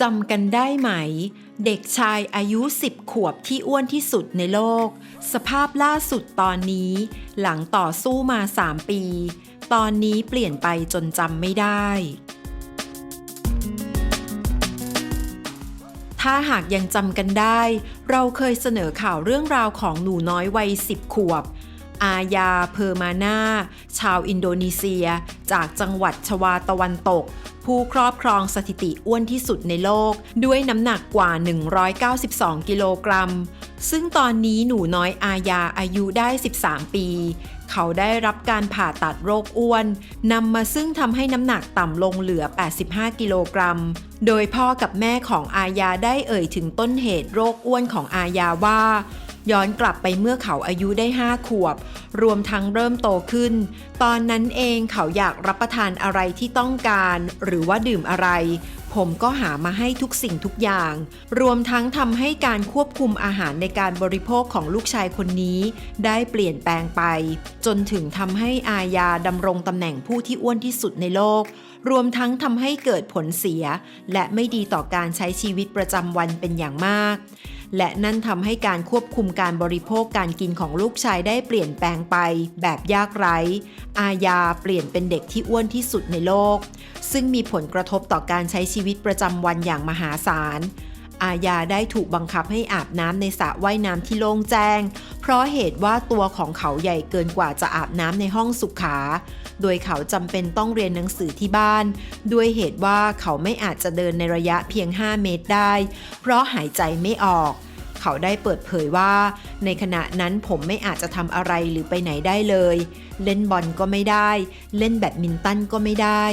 จำกันได้ไหม เด็กชายอายุ 10 ขวบที่อ้วนที่สุดในโลก สภาพล่าสุดตอนนี้ หลังต่อสู้มา 3 ปี ตอนนี้เปลี่ยนไปจนจำไม่ได้ ถ้าหากยังจำกันได้ เราเคยเสนอข่าวเรื่องราวของหนูน้อยวัย 10 ขวบ อาญาเพอร์มานาชาวอินโดนีเซีย จากจังหวัดชวาตะวันตก ผู้ครอบครองสถิติอ้วนที่สุดในโลก ด้วยน้ำหนักกว่า 192 กิโลกรัม ซึ่งตอนนี้หนูน้อยอาญาอายุได้ 13 ปี เขาได้รับการผ่าตัดโรคอ้วนนำมาซึ่งทำให้น้ำหนักต่ำลงเหลือ 85 กิโลกรัม โดยพ่อกับแม่ของอาญาได้เอ่ยถึงต้นเหตุโรคอ้วนของอาญาว่าย้อนกลับไปเมื่อเขาอายุได้ 5 ขวบ รวมทั้งเริ่มโตขึ้น ตอนนั้นเองเขาอยากรับประทานอะไรที่ต้องการ หรือว่าดื่มอะไร ผมก็หามาให้ทุกสิ่งทุกอย่าง รวมทั้งทำให้การควบคุมอาหารในการบริโภคของลูกชายคนนี้ ได้เปลี่ยนแปลงไป จนถึงทำให้อาญาดำรงตำแหน่งผู้ที่อ้วนที่สุดในโลก รวมทั้งทำให้เกิดผลเสีย และไม่ดีต่อการใช้ชีวิตประจำวันเป็นอย่างมาก และนั่นทำให้การควบคุมการบริโภคการกินของลูกชายได้เปลี่ยนแปลงไป แบบยากไร้ อาญาเปลี่ยนเป็นเด็กที่อ้วนที่สุดในโลก ซึ่งมีผลกระทบต่อการใช้ชีวิตประจำวันอย่างมหาศาล อาญาได้ถูกบังคับให้อาบน้ำในสระว่ายน้ำที่โล่งแจ้ง เพราะเหตุว่าตัวของเขาใหญ่เกินกว่าจะอาบน้ำในห้องสุขา โดยเขาจำเป็นต้องเรียนหนังสือที่บ้าน ด้วยเหตุว่าเขาไม่อาจจะเดินในระยะเพียง 5 เมตรได้ เพราะหายใจไม่ออก เขาได้เปิดเผยว่า ในขณะนั้นผมไม่อาจจะทำอะไรหรือไปไหนได้เลย เล่นบอลก็ไม่ได้ เล่นแบดมินตันก็ไม่ได้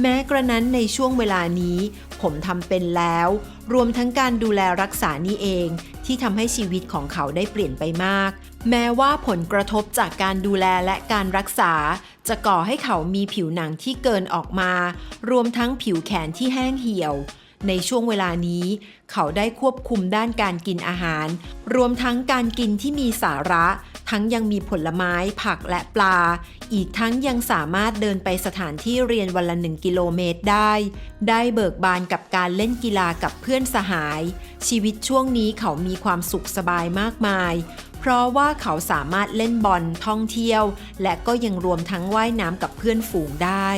แม้กระนั้นในช่วงเวลานี้ ผมทำเป็นแล้ว รวมทั้งการดูแลรักษานี่เอง ที่ทำให้ชีวิตของเขาได้เปลี่ยนไปมาก แม้ว่าผลกระทบจากการดูแลและการรักษา จะก่อให้เขามีผิวหนังที่เกินออกมา รวมทั้งผิวแขนที่แห้งเหี่ยว ในช่วงเวลานี้ เขาได้ควบคุมด้านการกินอาหาร รวมทั้งการกินที่มีสาระ ทั้งยังมีผลไม้ ผักและปลา อีกทั้งยังสามารถเดินไปสถานที่เรียนวันละหนึ่งกิโลเมตรได้ ได้เบิกบานกับการเล่นกีฬากับเพื่อนสหาย ชีวิตช่วงนี้เขามีความสุขสบายมากมาย เพราะว่าเขาสามารถเล่นบอลท่องเที่ยว และก็ยังรวมทั้งว่ายน้ำกับเพื่อนฝูงได้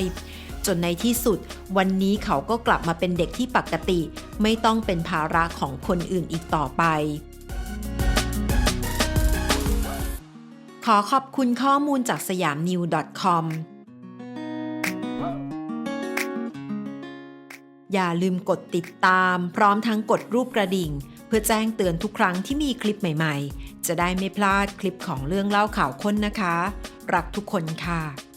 จนในที่สุด วันนี้เขาก็กลับมาเป็นเด็กที่ปกติ ไม่ต้องเป็นภาระของคนอื่นอีกต่อไป ขอขอบคุณข้อมูลจากสยามนิว .com อย่าลืมกดติดตาม พร้อมทั้งกดรูปกระดิ่ง เพื่อแจ้งเตือนทุกครั้งที่มีคลิปใหม่ ๆ จะได้ไม่พลาดคลิปของเรื่องเล่าข่าวค้นนะคะ รักทุกคนค่ะ